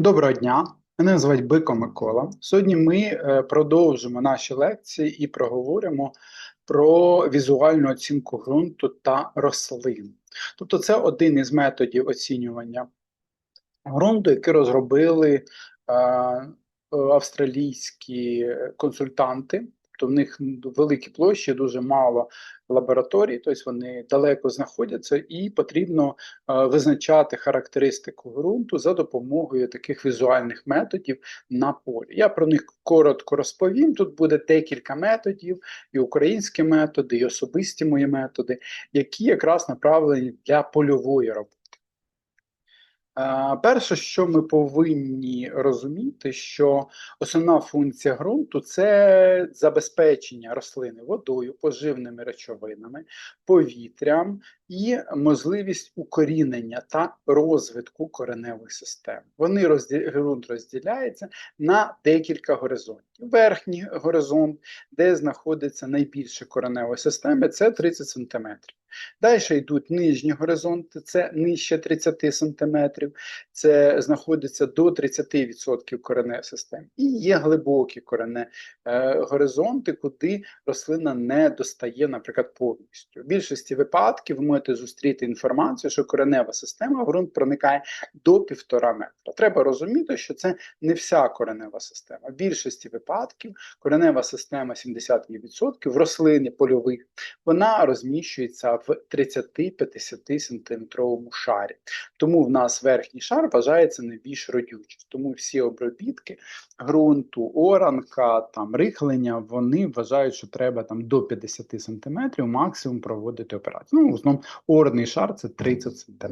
Доброго дня, мене звати Бико Микола. Сьогодні ми е, продовжимо наші лекції і проговоримо про візуальну оцінку ґрунту та рослин. Тобто, це один із методів оцінювання ґрунту, який розробили е, австралійські консультанти. Тобто в них великі площі, дуже мало лабораторій, тобто вони далеко знаходяться, і потрібно е, визначати характеристику ґрунту за допомогою таких візуальних методів на полі. Я про них коротко розповім. Тут буде декілька методів, і українські методи, і особисті мої методи, які якраз направлені для польової роботи. Перше, що ми повинні розуміти, що основна функція ґрунту це забезпечення рослини водою, поживними речовинами, повітрям і можливість укорінення та розвитку кореневих систем. Вони розділ... ґрунт розділяється на декілька горизонтів. Верхній горизонт, де знаходиться найбільше кореневої системи, це 30 см. Далі йдуть нижні горизонти, це нижче 30 см, це знаходиться до 30% кореневої системи. І є глибокі корене е, горизонти, куди рослина не достає, наприклад, повністю. В більшості випадків ви можете зустріти інформацію, що коренева система ґрунт проникає до півтора метра. Треба розуміти, що це не вся коренева система. В більшості випадків коренева система 70% в рослини польових, вона розміщується в 30-50 сантиметровому шарі. Тому в нас верхній шар вважається найбільш родючим. Тому всі обробітки ґрунту, оранка, там рихлення, вони вважають, що треба там до 50 см максимум проводити операцію. Ну, в основному орний шар це 30 см.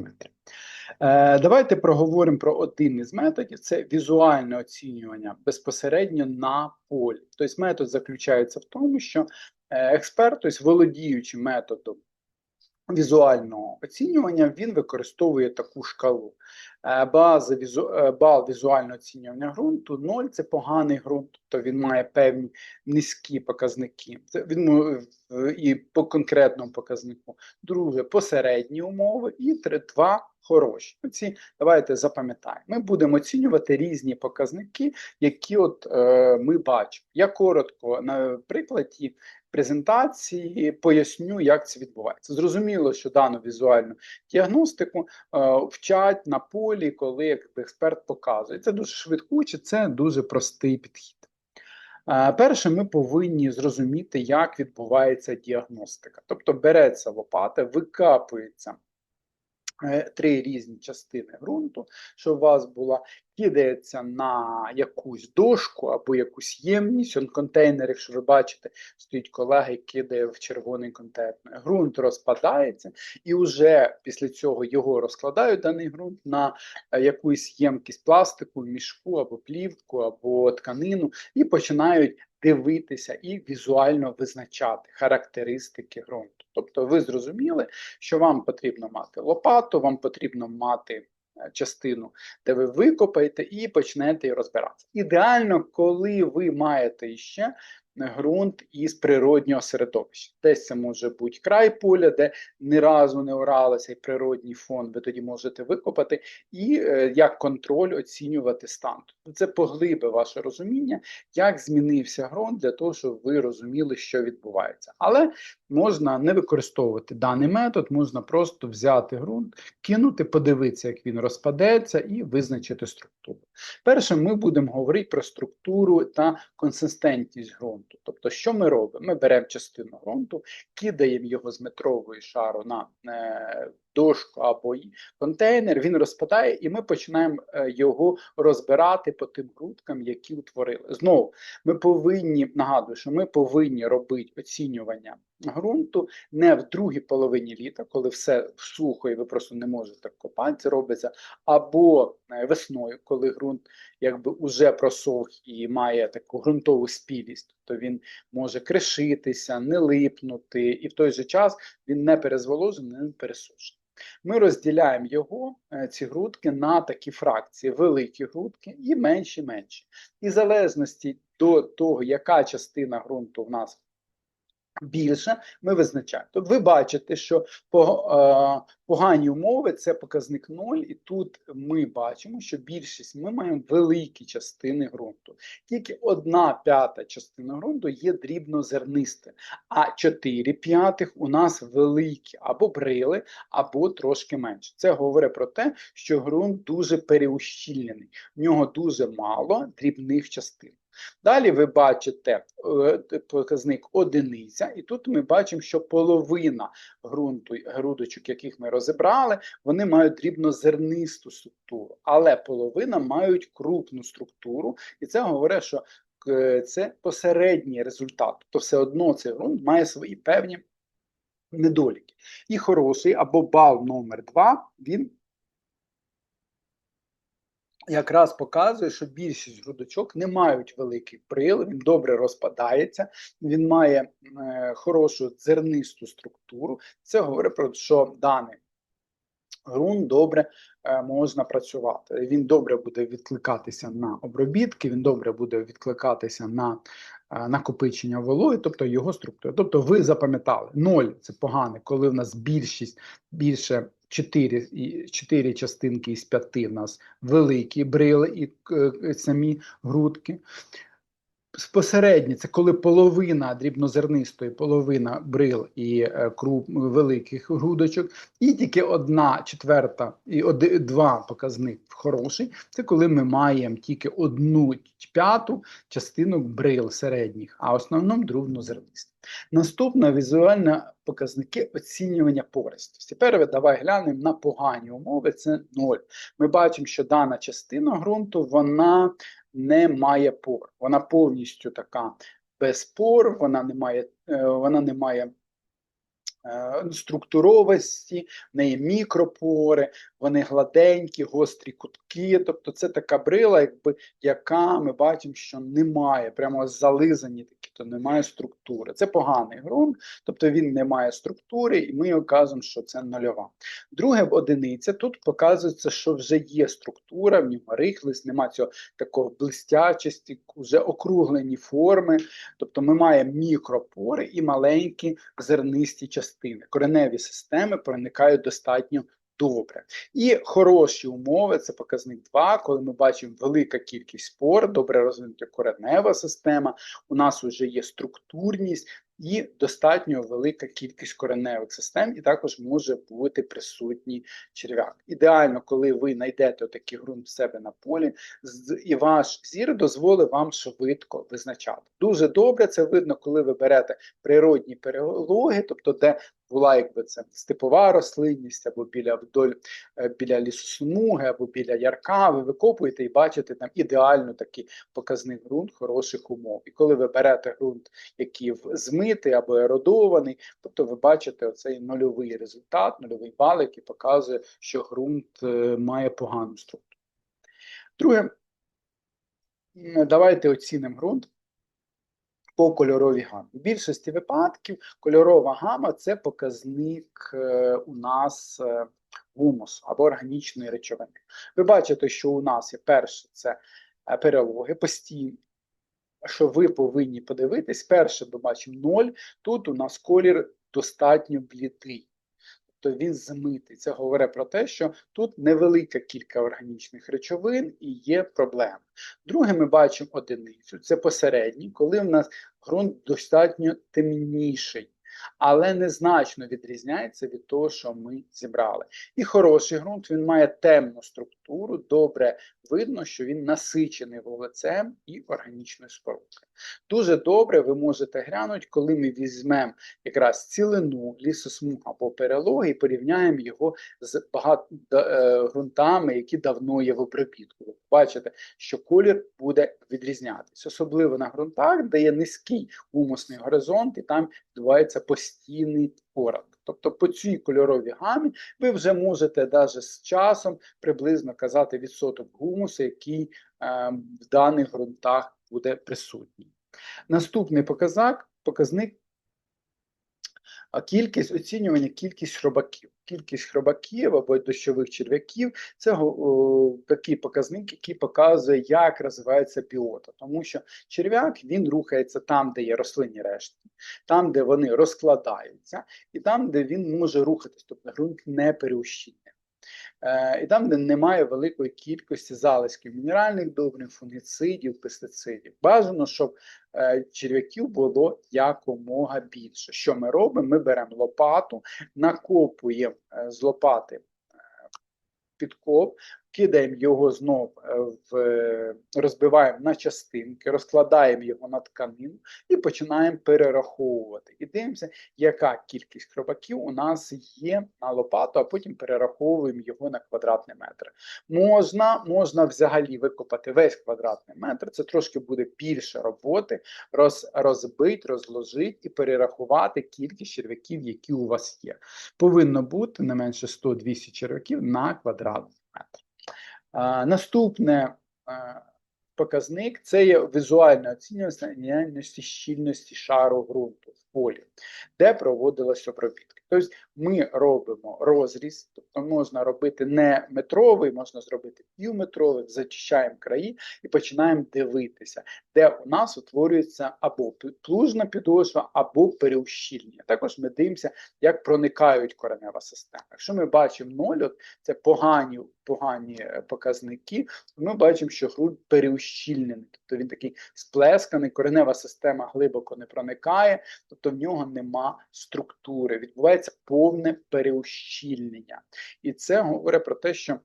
Е, Давайте проговоримо про один із методів: це візуальне оцінювання безпосередньо на полі. Тобто метод заключається в тому, що е, експерт, тобто володіючи методом візуального оцінювання, він використовує таку шкалу. Е, база, візу, е, бал візуального оцінювання ґрунту 0 це поганий ґрунт, тобто він має певні низькі показники. Він і по конкретному показнику. Друге, посередні умови, і 3-2 хороші. Ці давайте запам'ятаємо. Ми будемо оцінювати різні показники, які от е, ми бачимо. Я коротко на прикладі презентації поясню, як це відбувається. Зрозуміло, що дану візуальну діагностику е, вчать на полі, коли експерт показує. Це дуже швидкуче, це дуже простий підхід. Е, перше, ми повинні зрозуміти, як відбувається діагностика. Тобто береться лопата, викапується три різні частини ґрунту, що у вас була, кидається на якусь дошку або якусь ємність, он контейнер, якщо ви бачите, стоїть колега і кидає в червоний контейнер. Ґрунт розпадається, і вже після цього його розкладають даний ґрунт на е, якусь ємкість пластику, мішку або плівку, або тканину, і починають дивитися і візуально визначати характеристики ґрунту. Тобто, ви зрозуміли, що вам потрібно мати лопату, вам потрібно мати е, частину, де ви викопаєте і почнете розбиратися. Ідеально, коли ви маєте ще ґрунт із природнього середовища. Десь це може бути край поля, де ні разу не оралося і природній фон, ви тоді можете викопати, і е, як контроль оцінювати стан. Це поглибе ваше розуміння, як змінився ґрунт для того, щоб ви розуміли, що відбувається. Але можна не використовувати даний метод, можна просто взяти ґрунт, кинути, подивитися, як він розпадеться, і визначити структуру. Перше, ми будемо говорити про структуру та консистентність ґрунту. Тобто, що ми робимо? Ми беремо частину ґрунту, кидаємо його з метрової шару на е, дошку або контейнер, він розпадає, і ми починаємо е, його розбирати по тим грудкам, які утворили. Знову ми повинні нагадую, що ми повинні робити оцінювання ґрунту не в другій половині літа, коли все сухо і ви просто не можете копати, це робиться, або е, весною, коли ґрунт якби уже просох і має таку ґрунтову спілість, то він може кришитися, не липнути, і в той же час він не перезволожений, не пересушений. Ми розділяємо його, е, ці грудки, на такі фракції: великі грудки і менші менші. І в залежності до того, яка частина ґрунту в нас більше, ми визначаємо. Тобто ви бачите, що по, е, погані умови це показник 0, і тут ми бачимо, що більшість ми маємо великі частини ґрунту. Тільки одна п'ята частина ґрунту є дрібнозернисте, а 4 п'ятих у нас великі або брили, або трошки менше. Це говорить про те, що ґрунт дуже переущільнений, в нього дуже мало дрібних частин. Далі ви бачите е, показник одиниця, і тут ми бачимо, що половина ґрунту, грудочок, яких ми розібрали, вони мають дрібнозернисту структуру, але половина мають крупну структуру, і це говорить, що е, це посередній результат. Тобто все одно цей ґрунт має свої певні недоліки. І хороший або бал номер 2 він якраз показує, що більшість грудочок не мають великий прил, він добре розпадається, він має е, хорошу зернисту структуру. Це говорить про те, що даний ґрунт добре е, можна працювати. Він добре буде відкликатися на обробітки, він добре буде відкликатися на е, накопичення вологи, тобто його структура. Тобто ви запам'ятали, ноль це погане, коли в нас більшість більше 4, 4 частинки із 5 в нас великі брили і е, самі грудки. Посередні це коли половина дрібнозернистої, половина брил і е, круп великих грудочок, і тільки одна четверта і оди, два показник хороший. Це коли ми маємо тільки одну п'яту частину брил середніх, а в основному дрібнозернисті. Наступна візуальна показники оцінювання пористості. Тепер давай глянемо на погані умови. Це 0. Ми бачимо, що дана частина ґрунту вона не має пор. Вона повністю така без пор, вона не має, е, вона не має Е, структуровості, в неї мікропори, вони гладенькі, гострі кутки. Тобто це така брила, якби, яка ми бачимо, що немає, прямо зализані такі, то немає структури. Це поганий ґрунт, тобто він не має структури, і ми оказуємо, що це нульова. Друге одиниця, тут показується, що вже є структура, в ньому рихлість, немає цього такого блистячості, вже округлені форми. Тобто ми маємо мікропори і маленькі зернисті частини. Кореневі системи проникають достатньо добре. І хороші умови це показник 2, коли ми бачимо велика кількість спор, добре розвинута коренева система, у нас вже є структурність, і достатньо велика кількість кореневих систем, і також може бути присутній черв'як. Ідеально, коли ви знайдете такий ґрунт в себе на полі, і ваш зір дозволить вам швидко визначати. Дуже добре це видно, коли ви берете природні перелоги, тобто де була якби це степова рослинність, або біля вдоль е, біля лісосмуги, або біля ярка, ви викопуєте і бачите там ідеально такий показний ґрунт хороших умов. І коли ви берете ґрунт, який змитий або еродований, тобто ви бачите оцей нульовий результат, нульовий бал, який показує, що ґрунт е, має погану структуру. Друге, давайте оцінимо ґрунт по кольоровій гамі. В більшості випадків кольорова гама це показник е, у нас е, гумусу або органічної речовини. Ви бачите, що у нас є перше це перелоги постійні. Що ви повинні подивитись, перше ми бачимо 0, тут у нас колір достатньо блідий тобто він змитий. Це говорить про те, що тут невелика кілька органічних речовин і є проблеми. Друге, ми бачимо одиницю, це посередній, коли в нас ґрунт достатньо темніший але незначно відрізняється від того, що ми зібрали. І хороший ґрунт він має темну структуру, добре видно, що він насичений вуглецем і органічною спорукою. Дуже добре ви можете глянути, коли ми візьмемо якраз цілину, лісосмуг або перелоги і порівняємо його з багато е, ґрунтами, які давно є в обробітку. Ви бачите, що колір буде відрізнятися, особливо на ґрунтах, де є низький гумусний горизонт, і там відбувається постійний порад. Тобто по цій кольоровій гамі ви вже можете навіть з часом приблизно казати відсоток гумусу, який е, в даних ґрунтах буде присутній. Наступний показник показник А кількість оцінювання кількість хробаків. Кількість хробаків або дощових черв'яків це о, такий показник, який показує, як розвивається біота. Тому що черв'як він рухається там, де є рослинні рештки, там, де вони розкладаються, і там, де він може рухатись, тобто ґрунт не переущільний. Е, і там, де немає великої кількості залишків мінеральних добрив, фунгіцидів, пестицидів. Бажано, щоб е, черв'яків було якомога більше. Що ми робимо? Ми беремо лопату, накопуємо е, з лопати підкоп, кидаємо його знов в розбиваємо на частинки, розкладаємо його на тканину і починаємо перераховувати. І дивимося, яка кількість хробаків у нас є на лопату, а потім перераховуємо його на квадратний метр. Можна можна взагалі викопати весь квадратний метр, це трошки буде більше роботи, роз, розбити, розложити і перерахувати кількість черв'яків, які у вас є. Повинно бути не менше 100-200 черв'яків на квадратний метр. Наступне показник це є візуальне оцінювання щільності шару ґрунту полі, де проводилось обробітки. Тобто ми робимо розріз, тобто можна робити не метровий, можна зробити півметровий, зачищаємо краї і починаємо дивитися, де у нас утворюється або плужна підошва, або переущільнення. Також ми дивимося, як проникають коренева система. Якщо ми бачимо нольот, це погані погані е, показники, ми бачимо, що ґрунт переущільнений, тобто він такий сплесканий, коренева система глибоко не проникає, тобто в нього нема структури. Відбувається повне переущільнення. І це говорить про те, що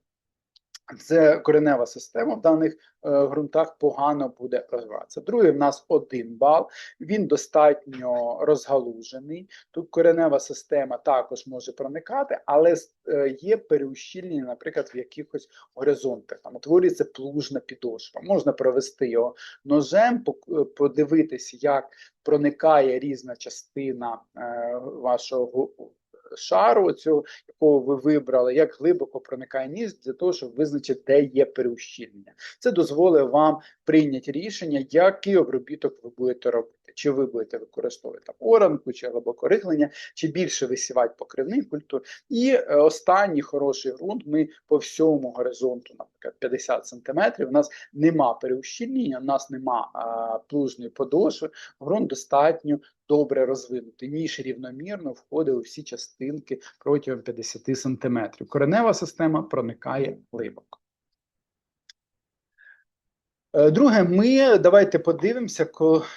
це коренева система в даних е, ґрунтах погано буде розвиватися. Другий в нас один бал, він достатньо розгалужений. Тут коренева система також може проникати, але е, є переущільнення, наприклад, в якихось горизонтах. Там утворюється плужна підошва. Можна провести його ножем, подивитися, як проникає різна частина е, вашого шару, цього, якого ви вибрали, як глибоко проникає ніс, для того, щоб визначити, де є переущільнення. Це дозволить вам прийняти рішення, який обробіток ви будете робити. Чи ви будете використовувати оранку, чи глибокорихлення, чи більше висівати покривний культур. І е, останній хороший ґрунт ми по всьому горизонту, наприклад, 50 см, у нас нема переущільнення, у нас нема а, плужної подошви, ґрунт достатньо добре розвинутий, ніж рівномірно входить у всі частинки протягом 50 см. Коренева система проникає глибоко. Е, друге, ми давайте подивимося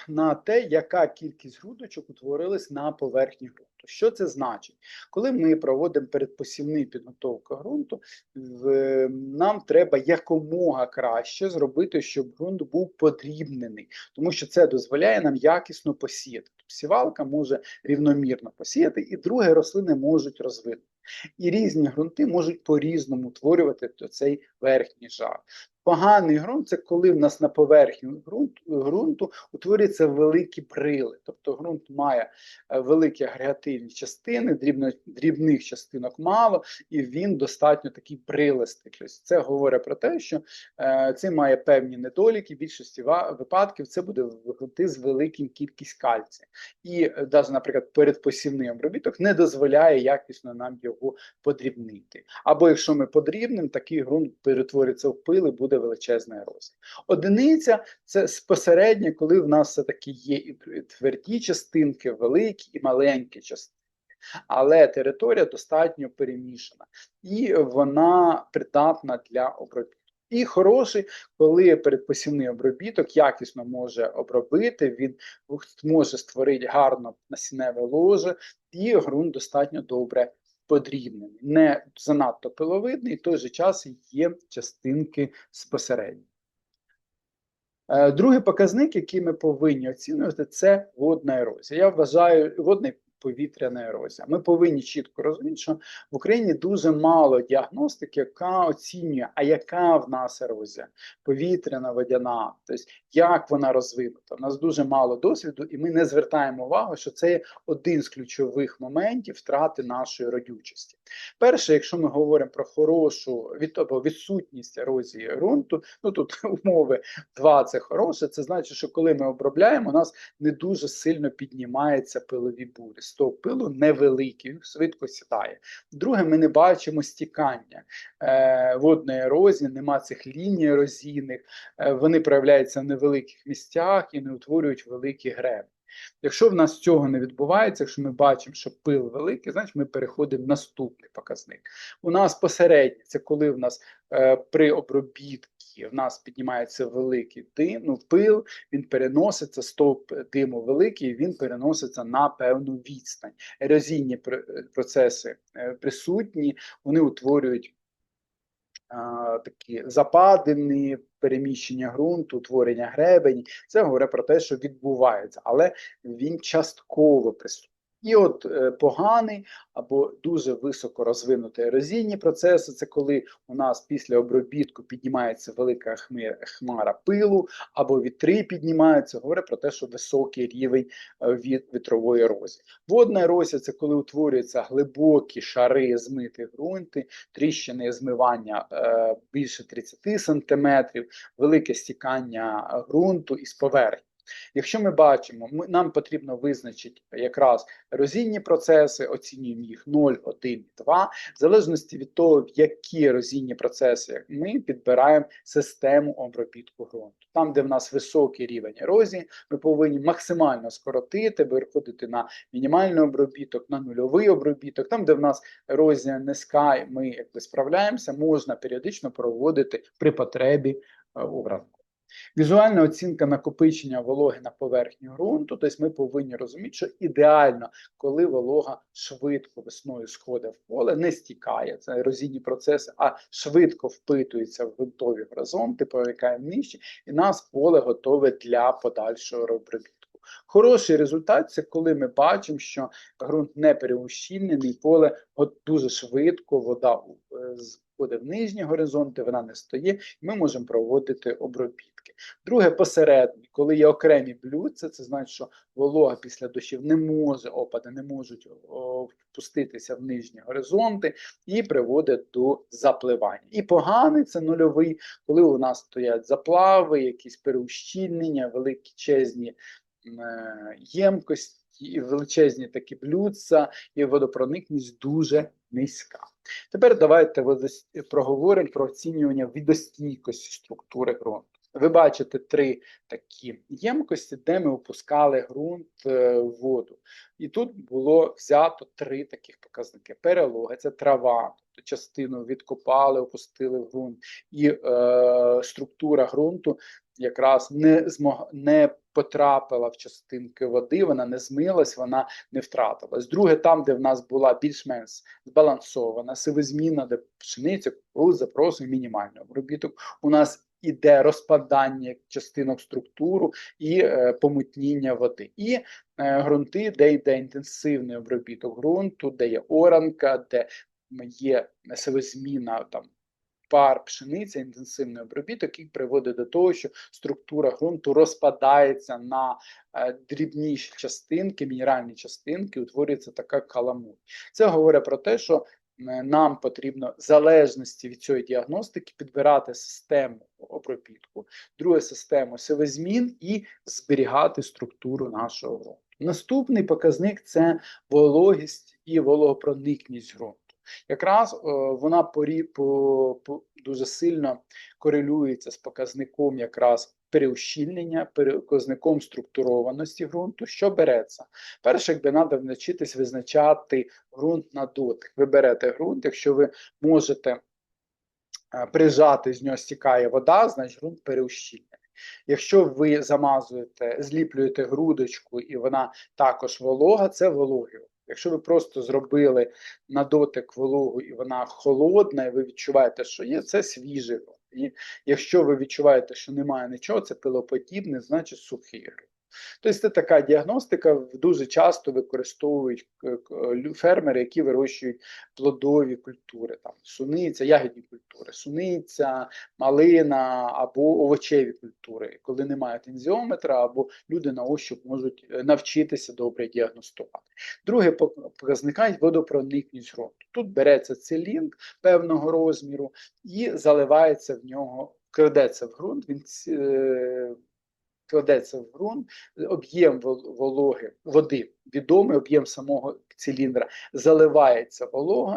на те, яка кількість грудочок утворилась на поверхні ґрунту. Що це значить? Коли ми проводимо передпосівну підготовку ґрунту, нам треба якомога краще зробити, щоб ґрунт був подрібнений, тому що це дозволяє нам якісно посіяти. Тобто сівалка може рівномірно посіяти, і другі рослини можуть розвинути. І різні ґрунти можуть по-різному утворювати цей верхній жар. Поганий ґрунт це коли в нас на поверхні ґрунту, утворюються великі брили. Тобто ґрунт має е, великі агрегативні частини, дрібно, дрібних частинок мало, і він достатньо такий брилистий. Тобто Це говорить про те, що е, це має певні недоліки. В більшості випадків це буде ґрунти з великим кількістю кальцію. І навіть, е, наприклад, передпосівний обробіток не дозволяє якісно нам його подрібнити. Або якщо ми подрібним, такий ґрунт перетвориться в пил і буде буде величезна ерозія. Одиниця це спосередньо, коли в нас все-таки є і тверді частинки, великі і маленькі частинки. Але територія достатньо перемішана і вона придатна для обробітку. І хороший, коли передпосівний обробіток якісно може обробити, він може створити гарно насінневе ложе, і ґрунт достатньо добре подрібнений, не занадто пиловидний, в той же час є частинки спосередньо. Е, другий показник, який ми повинні оцінювати, це водна ерозія. Я вважаю, водний повітряна ерозія. Ми повинні чітко розуміти, що в Україні дуже мало діагностики, яка оцінює, а яка в нас ерозія, повітряна, водяна, тобто як вона розвинута. У нас дуже мало досвіду, і ми не звертаємо увагу, що це один з ключових моментів втрати нашої родючості. Перше, якщо ми говоримо про хорошу від або відсутність ерозії ґрунту, ну тут умови два це хороше, це значить, що коли ми обробляємо, у нас не дуже сильно піднімаються пилові бурі з того пилу невеликий, швидко сідає. Друге, ми не бачимо стікання е, водної ерозії, нема цих ліній ерозійних, е, вони проявляються в невеликих місцях і не утворюють великі греби. Якщо в нас цього не відбувається, якщо ми бачимо, що пил великий, значить ми переходимо в наступний показник. У нас посередній, це коли в нас е, при обробітці в нас піднімається великий дим, ну, пил, він переноситься, стовп диму великий, він переноситься на певну відстань. Ерозійні процеси е, присутні, вони утворюють а, такі западини, переміщення ґрунту, утворення гребені. Це говорить про те, що відбувається, але він частково присутній. І от е, поганий або дуже високо розвинуті ерозійні процеси це коли у нас після обробітку піднімається велика хмара пилу, або вітри піднімаються, говорить про те, що високий рівень е, від вітрової ерозії. Водна ерозія це коли утворюються глибокі шари змитих ґрунти, тріщини змивання е, більше 30 см, велике стікання ґрунту із поверхні. Якщо ми бачимо, ми, нам потрібно визначити якраз ерозійні процеси, оцінюємо їх 0, 1, 2, в залежності від того, в які ерозійні процеси ми підбираємо систему обробітку ґрунту. Там, де в нас високий рівень ерозії, ми повинні максимально скоротити, виходити на мінімальний обробіток, на нульовий обробіток. Там, де в нас ерозія низька, ми якби справляємося, можна періодично проводити при потребі е, обранку. Візуальна оцінка накопичення вологи на поверхні ґрунту, тобто ми повинні розуміти, що ідеально, коли волога швидко весною сходить в поле, не стікає, це ерозійні процеси, а швидко впитується в ґрунтові горизонти, проникає нижче, і нас поле готове для подальшого обробітку. Хороший результат це коли ми бачимо, що ґрунт не переущільнений, поле от дуже швидко, вода е, входить в нижні горизонти, вона не стає, і ми можемо проводити обробітки. Друге, посередній, коли є окремі блюдця, це значить, що волога після дощів не може, опади не можуть впуститися в нижні горизонти і приводить до запливання. І поганий це нульовий, коли у нас стоять заплави, якісь переущільнення, величезні е, ємкості, і величезні такі блюдця, і водопроникність дуже низька. Тепер давайте проговоримо про оцінювання відостійкості структури ґрунту. Ви бачите три такі ємкості, де ми опускали ґрунт е, воду. І тут було взято три таких показники. Перелога це трава, тобто частину відкопали, опустили в ґрунт, і е, структура ґрунту якраз не змог не потрапила в частинки води, вона не змилась, вона не втратилась. Друге, там, де в нас була більш-менш збалансована сивозміна, де пшениця, кукурудза, просить мінімальний обробіток. У нас іде розпадання частинок структуру і е, помутніння води. І е, ґрунти, де йде інтенсивний обробіток ґрунту, де є оранка, де є сивозміна там. Пар пшениця, інтенсивний обробіток, який приводить до того, що структура ґрунту розпадається на е, дрібніші частинки, мінеральні частинки, утворюється така каламуть. Це говорить про те, що нам потрібно в залежності від цієї діагностики підбирати систему обробітку, другу систему сивозмін і зберігати структуру нашого ґрунту. Наступний показник це вологість і вологопроникність ґрунту. Якраз е, вона порі, по, по, дуже сильно корелюється з показником якраз переущільнення, показником структурованості ґрунту, що береться. Перше, якби треба навчитись визначати ґрунт на дотик. Ви берете ґрунт, якщо ви можете е, прижати, з нього стікає вода, значить ґрунт переущільнений. Якщо ви замазуєте, зліплюєте грудочку і вона також волога, це вологий. Якщо ви просто зробили на дотик вологу і вона холодна, і ви відчуваєте, що є, це свіжий ґрунт. І якщо ви відчуваєте, що немає нічого, це пилоподібне, значить сухий ґрунт. Тобто це така діагностика дуже часто використовують фермери, які вирощують плодові культури, там суниця, ягідні культури, суниця, малина або овочеві культури, коли немає тензіометра, або люди на ощуп можуть е, навчитися добре діагностувати. Друге показника водопроникність ґрунту. Тут береться циліндр певного розміру і заливається в нього, крадеться в ґрунт. Він е, кладеться в ґрунт, об'єм вологи води відомий об'єм самого циліндра, заливається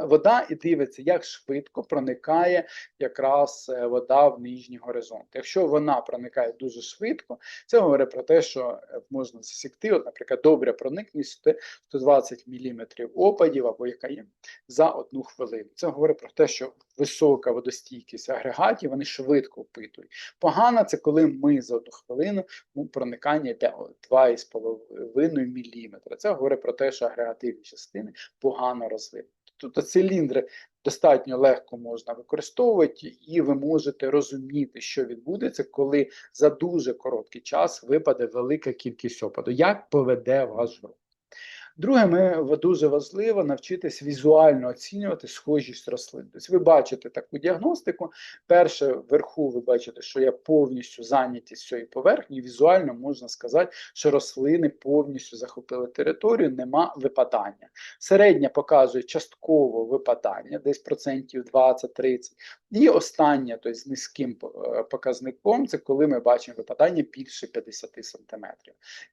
вода і дивиться, як швидко проникає якраз е, вода в нижній горизонт. Якщо вона проникає дуже швидко, це говорить про те, що е, можна засікти, от, наприклад, добре проникність 120 мм опадів або яка є за одну хвилину. Це говорить про те, що висока водостійкість агрегатів вони швидко впитують. Погано це коли ми за одну хвилину ну, проникання 2,5 мм. Це говорить про те, що агрегативні частини погано розвинені. Тобто циліндри достатньо легко можна використовувати, і ви можете розуміти, що відбудеться, коли за дуже короткий час випаде велика кількість опаду. Як поведе ваш ґрунт? Друге, ми дуже важливо навчитись візуально оцінювати схожість рослин. Тобто ви бачите таку діагностику. Перше, вверху ви бачите, що є повністю зайнятість цієї поверхні. Візуально можна сказати, що рослини повністю захопили територію, нема випадання. Середня показує частково випадання, десь процентів 20-30. І останнє, тобто з низьким е, показником, це коли ми бачимо випадання більше 50 см.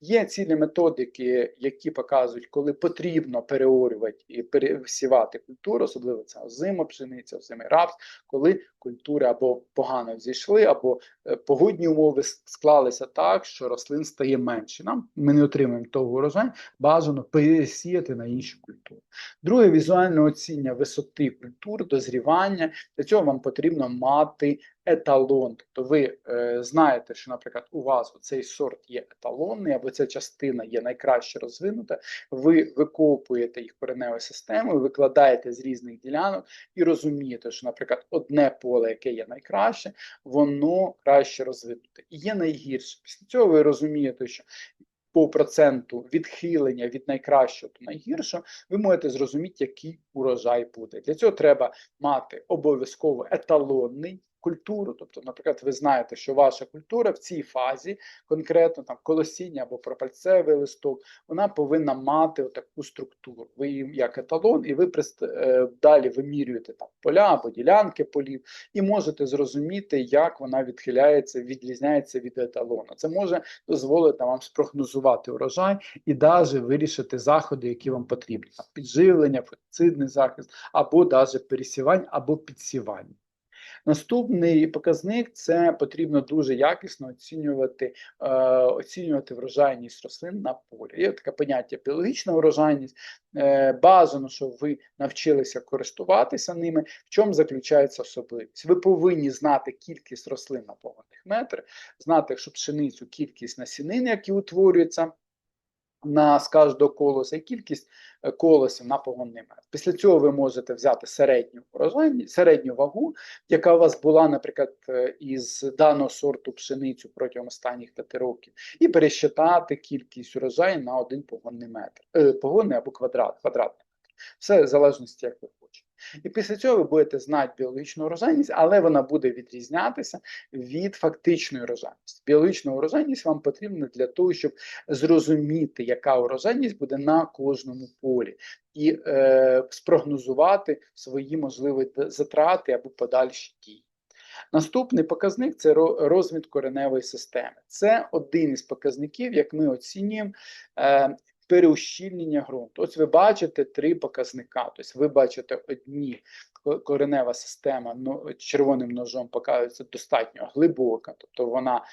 Є цілі методики, які показують, коли потрібно переорювати і пересівати культуру, особливо це озима пшениця, озимий рапс, коли культури або погано зійшли, або е, погодні умови склалися так, що рослин стає менше. Нам ми не отримуємо того урожаю, бажано пересіяти на інші культури. Друге візуальне оціння висоти культур, дозрівання. Для цього вам потрібно мати еталон. Тобто ви е, знаєте, що, наприклад, у вас цей сорт є еталонний, або ця частина є найкраще розвинута. Ви викопуєте їх кореневою системою, викладаєте з різних ділянок і розумієте, що, наприклад, одне поле, яке є найкраще, воно краще розвинуте. І є найгірше. Після цього ви розумієте, що по проценту відхилення від найкращого до найгіршого, ви можете зрозуміти, який урожай буде. Для цього треба мати обов'язково еталонний культуру. Тобто, наприклад, ви знаєте, що ваша культура в цій фазі, конкретно там колосіння або пропальцевий листок, вона повинна мати таку структуру. Ви їм як еталон, і ви е, далі вимірюєте там поля або ділянки полів, і можете зрозуміти, як вона відхиляється, відрізняється від еталона. Це може дозволити вам спрогнозувати урожай і навіть вирішити заходи, які вам потрібні: підживлення, фунгицидний захист, або навіть пересівання, або підсівання. Наступний показник це потрібно дуже якісно оцінювати е, оцінювати врожайність рослин на полі. Є таке поняття біологічна врожайність. Е, Бажано, щоб ви навчилися користуватися ними. В чому заключається особливість? Ви повинні знати кількість рослин на погодних метр, знати, якщо пшеницю кількість насінин, які утворюються на з кожного колоса і кількість е, колосів на погонний метр. Після цього ви можете взяти середню середню вагу, яка у вас була, наприклад, е, із даного сорту пшеницю протягом останніх 5 років, і пересчитати кількість урожаю на один погонний метр, е, погонний або квадрат, квадратний. Все в залежності, як ви хочете. І після цього ви будете знати біологічну урожайність, але вона буде відрізнятися від фактичної урожайності. Біологічна урожайність вам потрібна для того, щоб зрозуміти, яка урожайність буде на кожному полі, і е, спрогнозувати свої можливі затрати або подальші дії. Наступний показник це розвиток кореневої системи. Це один із показників, як ми оцінюємо е, переущільнення ґрунту. Ось ви бачите три показника. Тобто ви бачите одні коренева система ну, червоним ножом показується достатньо глибока, тобто вона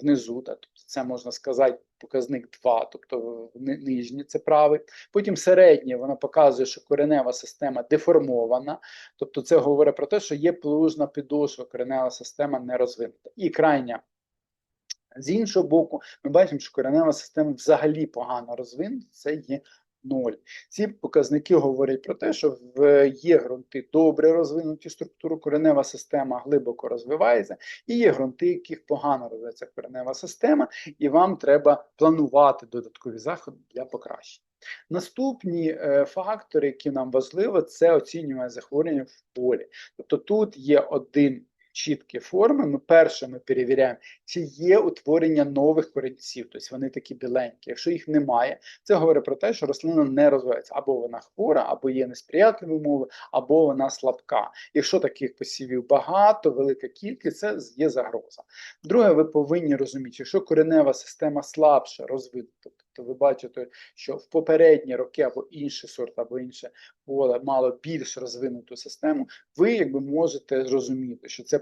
внизу, тобто це можна сказати показник 2, тобто нижній це правий. Потім середнє воно показує, що коренева система деформована, тобто це говорить про те, що є плужна підошва, коренева система не розвинута. І крайня з іншого боку, ми бачимо, що коренева система взагалі погано розвинута, це є ноль. Ці показники говорять про те, що в є ґрунти добре розвинуті структуру, коренева система глибоко розвивається, і є ґрунти, яких погано розвивається коренева система, і вам треба планувати додаткові заходи для покращення. Наступні е, фактори, які нам важливі, це оцінювання захворювання в полі. Тобто тут є один чіткі форми, ми перше ми перевіряємо, чи є утворення нових корінців, тобто вони такі біленькі. Якщо їх немає, це говорить про те, що рослина не розвивається, або вона хвора, або є несприятливі умови, або вона слабка. Якщо таких посівів багато, велика кількість, це є загроза. Друге, ви повинні розуміти, якщо коренева система слабша розвинута, то ви бачите, що в попередні роки або інший сорт, або інше поле мало більш розвинуту систему, ви якби можете зрозуміти, що це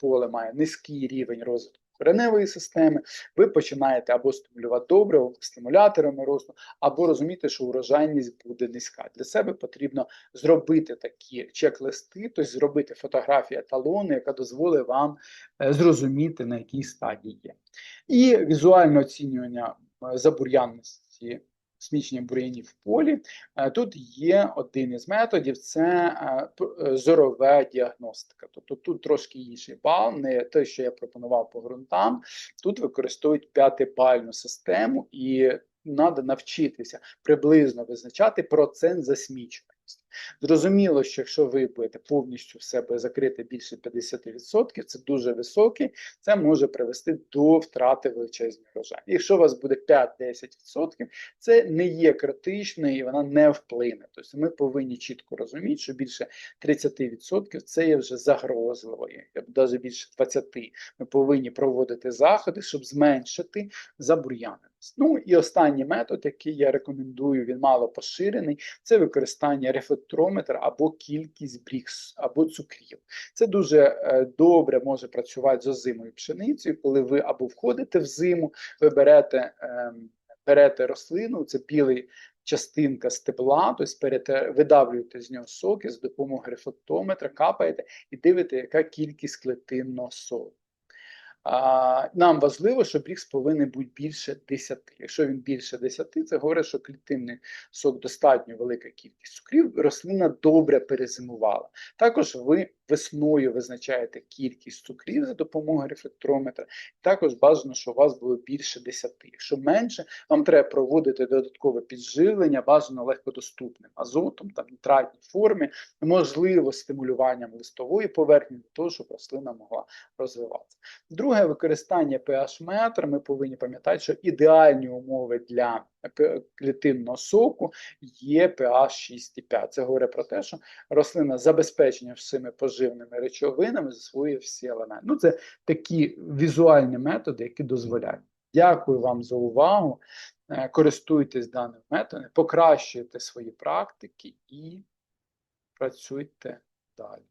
поле має низький рівень розвитку кореневої системи, ви починаєте або стимулювати добре, або стимуляторами росту, або розуміти, що урожайність буде низька. Для себе потрібно зробити такі чек-листи, тобто зробити фотографію еталону, яка дозволить вам е, зрозуміти, на якій стадії є. І візуальне оцінювання забур'янності смічення бур'янів в полі. Е, Тут є один із методів це е, е, зорова діагностика. Тобто тут трошки інший бал, не те, що я пропонував по ґрунтам. Тут використовують п'ятибальну систему і треба навчитися приблизно визначати процент засміченості. Зрозуміло, що якщо ви будете повністю в себе закрити більше 50%, це дуже високий, це може привести до втрати величезних врожай. Якщо у вас буде 5-10%, це не є критичною і вона не вплине. Тобто ми повинні чітко розуміти, що більше 30% це є вже загрозливо, навіть більше 20%. Ми повинні проводити заходи, щоб зменшити забур'яненість. Ну і останній метод, який я рекомендую, він мало поширений, це використання рефлектрометра або кількість брікс, або цукрів. Це дуже е, добре може працювати з озимою пшеницею, коли ви або входите в зиму, ви берете, ем, берете рослину, це білий частинка стебла, тобто видавлюєте з нього соки з допомогою рефлектометра, капаєте і дивите, яка кількість клетинного соку. Нам важливо, що брікс повинен бути більше 10. Якщо він більше 10, це говорить, що клітинний сок достатньо велика кількість цукрів, рослина добре перезимувала. Також ви весною визначаєте кількість цукрів за допомогою рефлектрометра. Також бажано, що у вас було більше 10. Якщо менше, вам треба проводити додаткове підживлення, бажано легкодоступним азотом, там нітратній формі, можливо, стимулюванням листової поверхні для того, щоб рослина могла розвиватися. Друге використання pH-метра. Ми повинні пам'ятати, що ідеальні умови для клітинного соку є pH 6,5. Це говорить про те, що рослина забезпечена всіми поживними речовинами засвоює всі елементи. Ну, це такі візуальні методи, які дозволяють. Дякую вам за увагу. Е, Користуйтесь даним методом, покращуйте свої практики і працюйте далі.